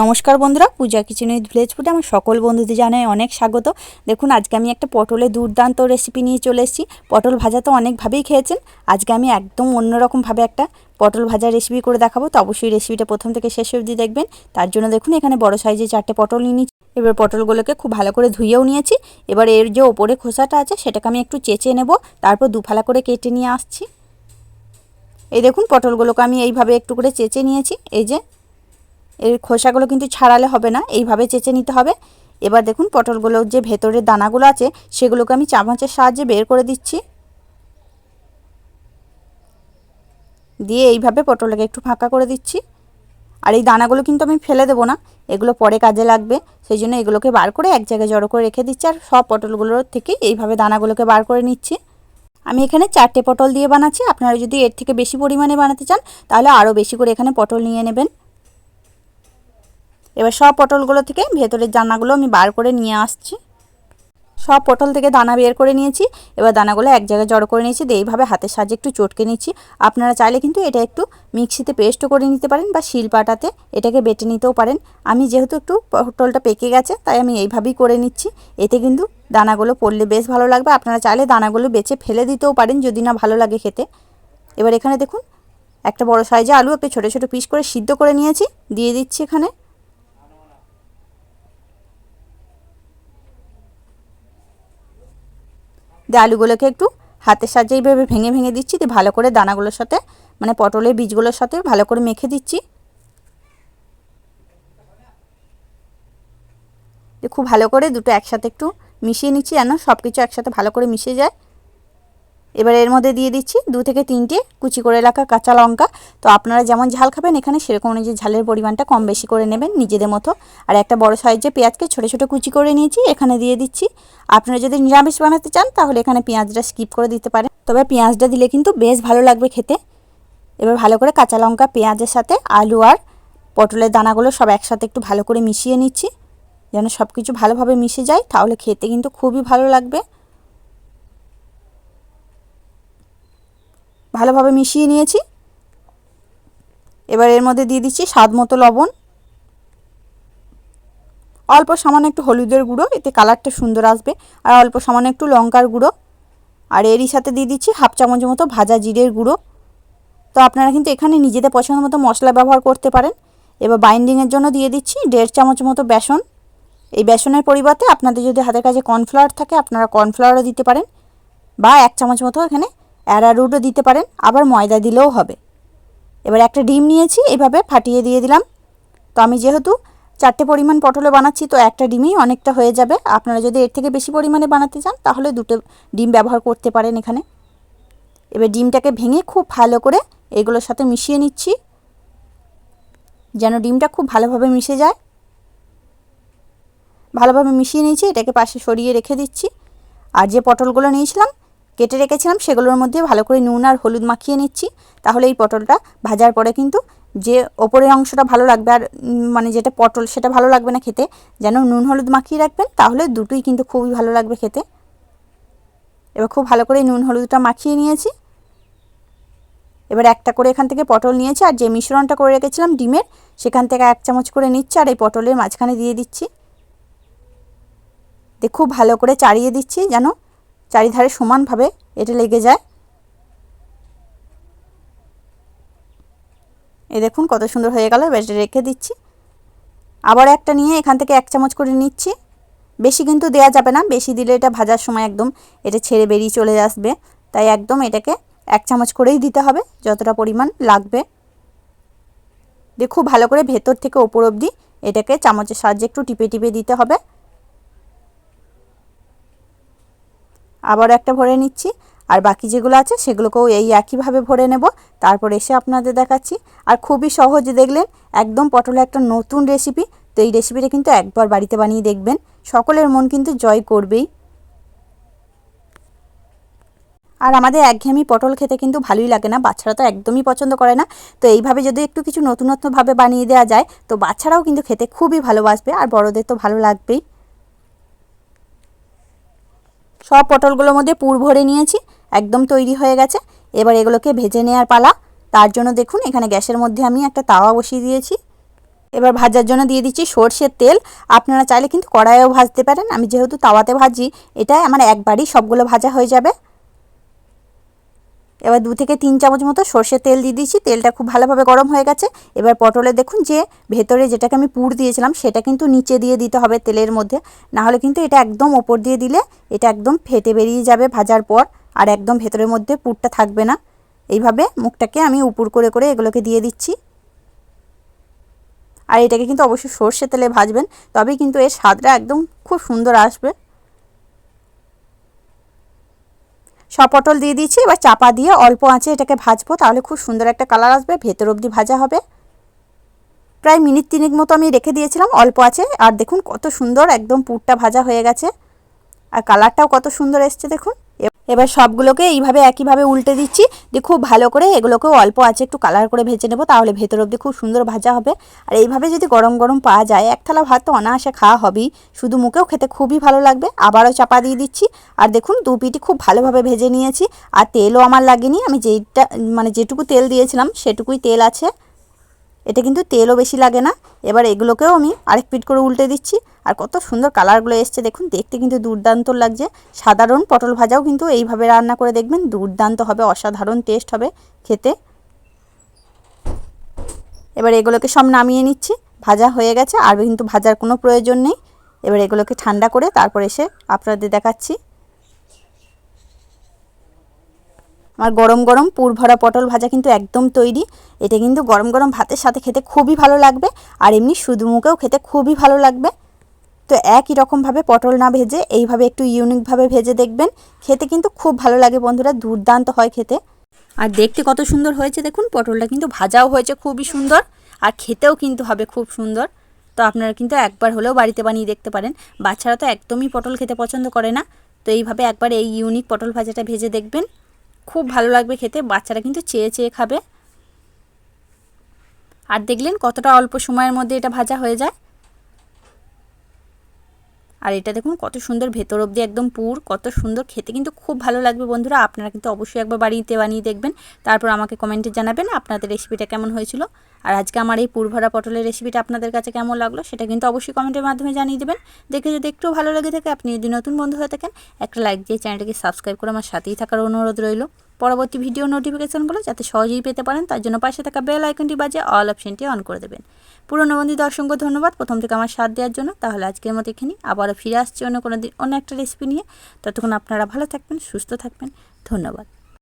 নমস্কার বন্ধুরা, পূজা kitchen with village ফুডে আমার সকল বন্ধুদের জানাই অনেক স্বাগত। দেখুন, আজকে আমি একটা পটলের দুর্দান্ত রেসিপি নিয়ে চলে এসেছি। পটল ভাজা তো অনেকভাবেই খেয়েছেন। আজকে আমি একদম অন্যরকমভাবে একটা পটল ভাজা রেসিপি করে দেখাবো। তো অবশ্যই রেসিপিটা প্রথম থেকে শেষ অবধি দেখবেন। তার জন্য দেখুন, এখানে বড় সাইজে চারটে পটল নিয়ে এবার পটলগুলোকে খুব ভালো করে ধুয়েও নিয়েছি। এবার এর যে ওপরে খোসাটা আছে, সেটাকে আমি একটু চেঁচে নেব। তারপর দুফালা করে কেটে নিয়ে আসছি। এই দেখুন, পটলগুলোকে আমি এইভাবে একটু করে চেঁচে নিয়েছি। এই যে এর খোসাগুলো কিন্তু ছাড়ালে হবে না, এইভাবে চেঁচে নিতে হবে। এবার দেখুন পটলগুলোর যে ভেতরের দানাগুলো আছে, সেগুলোকে আমি চামচের সাহায্যে বের করে দিচ্ছি। দিয়ে এইভাবে পটলটাকে একটু ফাঁকা করে দিচ্ছি। আর এই দানাগুলো কিন্তু আমি ফেলে দেবো না, এগুলো পরে কাজে লাগবে। সেই জন্য এগুলোকে বার করে এক জায়গায় জড়ো করে রেখে দিচ্ছি, আর সব পটলগুলোর থেকে এইভাবে দানাগুলোকে বার করে নিচ্ছি। আমি এখানে চারটে পটল দিয়ে বানাচ্ছি, আপনারা যদি এর থেকে বেশি পরিমাণে বানাতে চান, তাহলে আরও বেশি করে এখানে পটল নিয়ে নেবেন। এবার সব পটলগুলো থেকে ভেতরের দানাগুলো আমি বার করে নিয়ে আসছি। সব পটল থেকে দানা বের করে নিয়েছি। এবার দানাগুলো এক জায়গায় জড়ো করে নিয়েছি। দিয়ে এইভাবে হাতের সাহায্যে একটু চটকে নিচ্ছি। আপনারা চাইলে কিন্তু এটা একটু মিক্সিতে পেস্টও করে নিতে পারেন বা শিলপাটাতে এটাকে বেটে নিতেও পারেন। আমি যেহেতু একটু পটলটা পেকে গেছে, তাই আমি এইভাবেই করে নিচ্ছি। এতে কিন্তু দানাগুলো পড়লে বেশ ভালো লাগবে। আপনারা চাইলে দানাগুলো বেছে ফেলে দিতেও পারেন, যদি না ভালো লাগে খেতে। এবার এখানে দেখুন, একটা বড় সাইজে আলু একটু ছোটো ছোটো পিস করে সিদ্ধ করে নিয়েছি। দিয়ে দিচ্ছি এখানে। দিয়ে আলুগুলোকে একটু হাতের সাহায্যে এইভাবে ভেঙে ভেঙে দিচ্ছি দিয়ে ভালো করে দানাগুলোর সাথে মানে পটলের বীজগুলোর সাথে ভালো করে মেখে দিচ্ছি। খুব ভালো করে দুটো একসাথে একটু মিশিয়ে নিচ্ছি যেন সব কিছু একসাথে ভালো করে মিশে যায়। এবার এর মধ্যে দিয়ে দিচ্ছি দু থেকে তিনটে কুচি করে রাখা কাঁচা লঙ্কা। তো আপনারা যেমন ঝাল খাবেন, এখানে সেরকম অনুযায়ী ঝালের পরিমাণটা কম বেশি করে নেবেন নিজেদের মতো। আর একটা বড় সাইজে পেঁয়াজকে ছোটো ছোটো কুচি করে নিয়েছি, এখানে দিয়ে দিচ্ছি। আপনারা যদি নিরামিষ বানাতে চান, তাহলে এখানে পেঁয়াজটা স্কিপ করে দিতে পারেন। তবে পেঁয়াজটা দিলে কিন্তু বেশ ভালো লাগবে খেতে। এবার ভালো করে কাঁচা লঙ্কা, পেঁয়াজের সাথে আলু আর পটলের দানাগুলো সব একসাথে একটু ভালো করে মিশিয়ে নিচ্ছি। যেন সব কিছু ভালোভাবে মিশে যায়, তাহলে খেতে কিন্তু খুবই ভালো লাগবে। ভালোভাবে মিশিয়ে নিয়েছি। এবার এর মধ্যে দিয়ে দিচ্ছি স্বাদ মতো লবণ। অল্প সামান্য একটু হলুদের গুঁড়ো, এতে কালারটা সুন্দর আসবে। আর অল্প সামান্য একটু লঙ্কার গুঁড়ো। আর এরই সাথে দিয়ে দিচ্ছি হাফ চামচের মতো ভাজা জিরের গুঁড়ো। তো আপনারা কিন্তু এখানে নিজেদের পছন্দ মতো মশলা ব্যবহার করতে পারেন। এবার বাইন্ডিংয়ের জন্য দিয়ে দিচ্ছি দেড় চামচ মতো বেসন। এই বেসনের পরিবর্তে আপনাদের যদি হাতের কাছে কর্নফ্লাওয়ার থাকে, আপনারা কর্নফ্লাওয়ারও দিতে পারেন। বা এক চামচ মতো এখানে অ্যারারুটও দিতে পারেন, আবার ময়দা দিলেও হবে। এবার একটা ডিম নিয়েছি, এভাবে ফাটিয়ে দিয়ে দিলাম। তো আমি যেহেতু চারটে পরিমাণ পটলে বানাচ্ছি, তো একটা ডিমই অনেকটা হয়ে যাবে। আপনারা যদি এর থেকে বেশি পরিমাণে বানাতে চান, তাহলে দুটো ডিম ব্যবহার করতে পারেন এখানে। এবার ডিমটাকে ভেঙে খুব ভালো করে এগুলোর সাথে মিশিয়ে নিচ্ছি। যেন ডিমটা খুব ভালোভাবে মিশে যায়। ভালোভাবে মিশিয়ে নিয়েছি, এটাকে পাশে সরিয়ে রেখে দিচ্ছি। আর যে পটলগুলো নিয়েছিলাম কেটে রেখেছিলাম, সেগুলোর মধ্যে ভালো করে নুন আর হলুদ মাখিয়ে নিচ্ছি। তাহলে এই পটলটা ভাজার পরে কিন্তু যে ওপরের অংশটা ভালো লাগবে আর মানে যেটা পটল সেটা ভালো লাগবে না খেতে, যেন নুন হলুদ মাখিয়ে রাখবেন, তাহলে দুটোই কিন্তু খুবই ভালো লাগবে খেতে। এবার খুব ভালো করে নুন হলুদটা মাখিয়ে নিয়েছি। এবার একটা করে এখান থেকে পটল নিয়েছি, আর যে মিশ্রণটা করে রেখেছিলাম ডিমের, সেখান থেকে এক চামচ করে নিচ্ছি, আর এই পটলের মাঝখানে দিয়ে দিচ্ছি। দিয়ে খুব ভালো করে চাড়িয়ে দিচ্ছি যেন চারিধারে সমানভাবে এটা লেগে যায়। এ দেখুন কত সুন্দর হয়ে গেল, এবার রেখে দিচ্ছি। আবার একটা নিয়ে এখান থেকে এক চামচ করে নিচ্ছি। বেশি কিন্তু দেয়া যাবে না, বেশি দিলে এটা ভাজার সময় একদম এটা ছেড়ে বেরিয়ে চলে আসবে। তাই একদম এটাকে এক চামচ করেই দিতে হবে, যতটা পরিমাণ লাগবে। দিয়ে খুব ভালো করে ভেতর থেকে ওপর অবধি এটাকে চামচের সাহায্যে একটু টিপে টিপে দিতে হবে। আবার একটা ভরে নিচ্ছি। আর বাকি যেগুলো আছে সেগুলোকেও এই একইভাবে ভরে নেব। তারপর এসে আপনাদের দেখাচ্ছি। আর খুবই সহজ দেখলেন একদম পটলে একটা নতুন রেসিপি তো এই রেসিপিটা কিন্তু একবার বাড়িতে বানিয়ে দেখবেন। সকলের মন কিন্তু জয় করবেই। আর আমাদের একঘেয়েমি পটল খেতে কিন্তু ভালোই লাগে না, বাচ্চারা তো একদমই পছন্দ করে না। তো এইভাবে যদি একটু কিছু নতুনত্বভাবে বানিয়ে দেওয়া যায়, তো বাচ্চারাও কিন্তু খেতে খুবই ভালোবাসবে, আর বড়দের তো ভালো লাগবেই। সব পটলগুলোর মধ্যে পুর ভরে নিয়েছি, একদম তৈরি হয়ে গেছে। এবার এগুলোকে ভেজে নেওয়ার পালা। তার জন্য দেখুন, এখানে গ্যাসের মধ্যে আমি একটা তাওয়া বসিয়ে দিয়েছি। এবার ভাজার জন্য দিয়ে দিচ্ছি সর্ষের তেল। আপনারা চাইলে কিন্তু কড়াইয়েও ভাজতে পারেন। আমি যেহেতু তাওয়াতে ভাজি এটা আমার একবারই সবগুলো ভাজা হয়ে যাবে। এবার দু থেকে তিন চামচ মতো সর্ষের তেল দিয়ে দিয়েছি। তেলটা খুব ভালোভাবে গরম হয়ে গেছে। এবার পটলে দেখুন যে ভেতরে যেটাকে আমি পুর দিয়েছিলাম, সেটা কিন্তু নিচে দিয়ে দিতে হবে তেলের মধ্যে। না হলে কিন্তু এটা একদম ওপর দিয়ে দিলে এটা একদম ফেটে বেরিয়ে যাবে ভাজার পর আর একদম ভেতরের মধ্যে পুরটা থাকবে না। এইভাবে মুখটাকে আমি উপর করে করে এগুলোকে দিয়ে দিচ্ছি। আর এটাকে কিন্তু অবশ্যই সর্ষে তেলে ভাজবেন, তবেই কিন্তু এর স্বাদটা একদম খুব সুন্দর আসবে। সব পটল দিয়ে দিয়েছি এবার চাপা দিয়ে অল্প আঁচে এটাকে ভাজবো, তাহলে খুব সুন্দর একটা কালার আসবে, ভেতর অবধি ভাজা হবে। প্রায় মিনিট তিনেক মতো আমি রেখে দিয়েছিলাম অল্প আছে আর দেখুন কত সুন্দর একদম পুরটা ভাজা হয়ে গেছে। আর কালারটাও কত সুন্দর এসছে, দেখুন। এবার সবগুলোকে এইভাবে একইভাবে উল্টে দিচ্ছি, দিয়ে খুব ভালো করে এগুলোকেও অল্প আছে, একটু কালার করে ভেজে নেব, তাহলে ভেতর অবধি খুব সুন্দর ভাজা হবে। আর এইভাবে যদি গরম গরম পাওয়া যায়, এক থালা ভাত তো অনায়াসে খাওয়া হবেই, শুধু মুখেও খেতে খুবই ভালো লাগবে। আবারও চাপা দিয়ে দিচ্ছি, আর দেখুন দু পিটি খুব ভালোভাবে ভেজে নিয়েছি, আর তেলও আমার লাগেনি, আমি যেইটা মানে যেটুকু তেল দিয়েছিলাম সেটুকুই তেল আছে। এটা কিন্তু তেলও বেশি লাগে না। এবার এগুলোকেও আমি আরেক পিট করে উল্টে দিচ্ছি। আর কত সুন্দর কালারগুলো এসছে, দেখুন, দেখতে কিন্তু দুর্দান্ত লাগছে। সাধারণ পটল ভাজাও কিন্তু এইভাবে রান্না করে দেখবেন, দুর্দান্ত হবে, অসাধারণ টেস্ট হবে খেতে। এবার এগুলোকে সব নামিয়ে নিচ্ছি। ভাজা হয়ে গেছে, আর কিন্তু ভাজার কোনো প্রয়োজন নেই। এবার এগুলোকে ঠান্ডা করে তারপর এসে আপনাদের দেখাচ্ছি। আমার গরম গরম পুর ভরা পটল ভাজা কিন্তু একদম তৈরি। এটা কিন্তু গরম গরম ভাতের সাথে খেতে খুবই ভালো লাগবে আর এমনি শুধু মুখেও খেতে খুবই ভালো লাগবে। তো একই রকমভাবে পটল না ভেজে এইভাবে একটু ইউনিকভাবে ভেজে দেখবেন। খেতে কিন্তু খুব ভালো লাগে বন্ধুরা, দুর্দান্ত হয় খেতে। আর দেখতে কত সুন্দর হয়েছে দেখুন, পটলটা কিন্তু ভাজাও হয়েছে খুবই সুন্দর আর খেতেও কিন্তু হবে খুব সুন্দর। তো আপনারা কিন্তু একবার হলেও বাড়িতে বানিয়ে দেখতে পারেন। বাচ্চারা তো একদমই পটল খেতে পছন্দ করে না। তো এইভাবে একবার এই ইউনিক পটল ভাজাটা ভেজে দেখবেন। খুব ভালো লাগবে খেতে, বাচ্চারা কিন্তু চেয়ে চেয়ে খাবে। আর দেখলেন কতটা অল্প সময়ের মধ্যে এটা ভাজা হয়ে যায়। আর এটা দেখুন, কত সুন্দর ভেতর অবধি একদম পুর, কত সুন্দর খেতে কিন্তু খুব ভালো লাগবে বন্ধুরা। আপনারা কিন্তু অবশ্যই একবার বাড়িতে বানিয়ে দেখবেন। তারপর আমাকে কমেন্টে জানাবেন আপনাদের রেসিপিটা কেমন হয়েছিল। আর আজকে আমার এই পুরভরা পটলের রেসিপিটা আপনাদের কাছে কেমন লাগল সেটা কিন্তু অবশ্যই কমেন্টের মাধ্যমে জানিয়ে দেবেন। দেখে যদি একটু ভালো লেগে থাকে, আপনি যদি নতুন বন্ধু হয়ে থাকেন, একটা লাইক দিয়ে চ্যানেলটাকে সাবস্ক্রাইব করে আমার সাথেই থাকার অনুরোধ রইল। পরবর্তী ভিডিও নোটিফিকেশনগুলো যাতে সহজেই পেতে পারেন, তার জন্য পাশে থাকা বেল আইকনটি বাজে অল অপশনটি অন করে দেবেন। পুরনো বন্ধুদের অসংখ্য ধন্যবাদ। প্রথম থেকে আমার সাথ দেওয়ার জন্য। তাহলে আজকের মতো এখানে আবারও ফিরে আসছি অন্য কোনো দিন, অন্য একটা রেসিপি নিয়ে। ততক্ষণ আপনারা ভালো থাকবেন, সুস্থ থাকবেন। ধন্যবাদ।